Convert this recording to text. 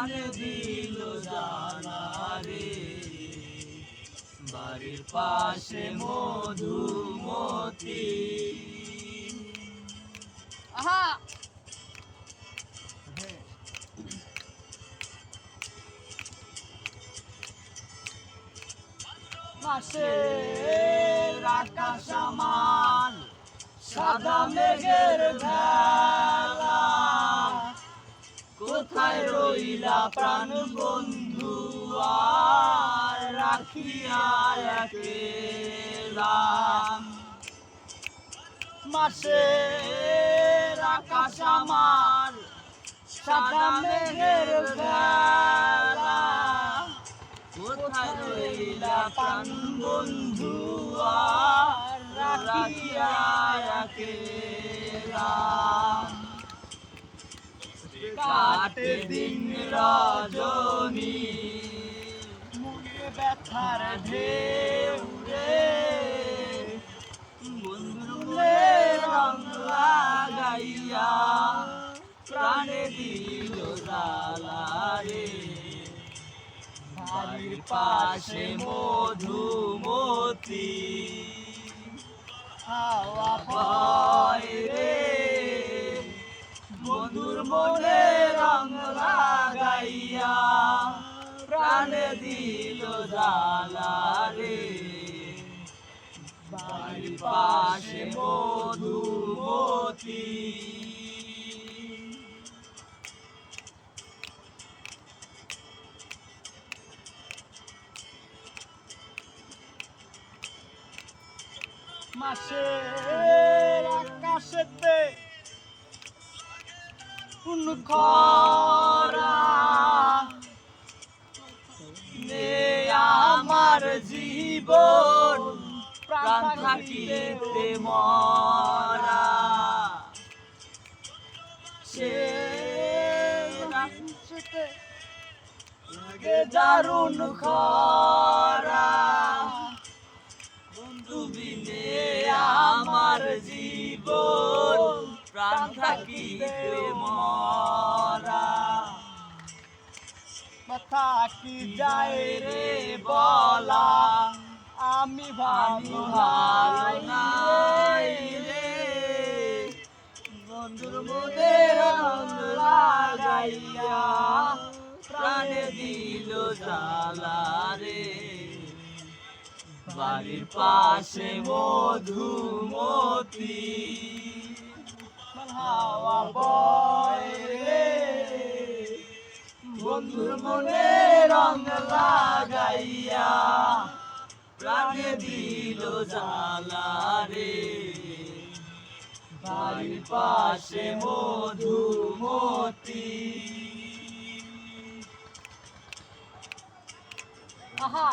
প্রাণে দিল জানা রে বাড়ির পাশে মধুমতি। আহা! মাসের আকাশ আমার সাদা মেঘের ভেলা। কোথায় রইলা প্রাণ বন্ধু? আর রাখিয়া একেলা মাসের আকাশ আমার, সাদা মেঘের ভেলা। কোথায় রইলা প্রাণ বন্ধু? আর রাখিয়া একেলা কাটে দিন রজনী মুখে ব্যথার ঢেউ বন্ধুরে রং লাগাইয়া প্রাণে দিল বাড়ির পাশে মধুমতি হাওয়া পাশে মধুমতি। মাসের আকাশেতে আমার জীবন। প্রাণ থাকিতে মরা। সে লাগে দারুণ খরা। বন্ধু বিনে আমার জীবন, প্রাণ থাকিতে মরা। কি যায় রে বলা? আমি ভালো ভালো নাই রে। বন্ধুর মনে রং লাগাইয়া প্রাণে দিল জ্বালা রে। বাড়ির পাশে মধুমতি হাওয়া বয় রে। বন্ধুর মনে রং লাগাইয়া প্রাণে দিল জ্বালা রে বাড়ির পাশে মধুমতি আহা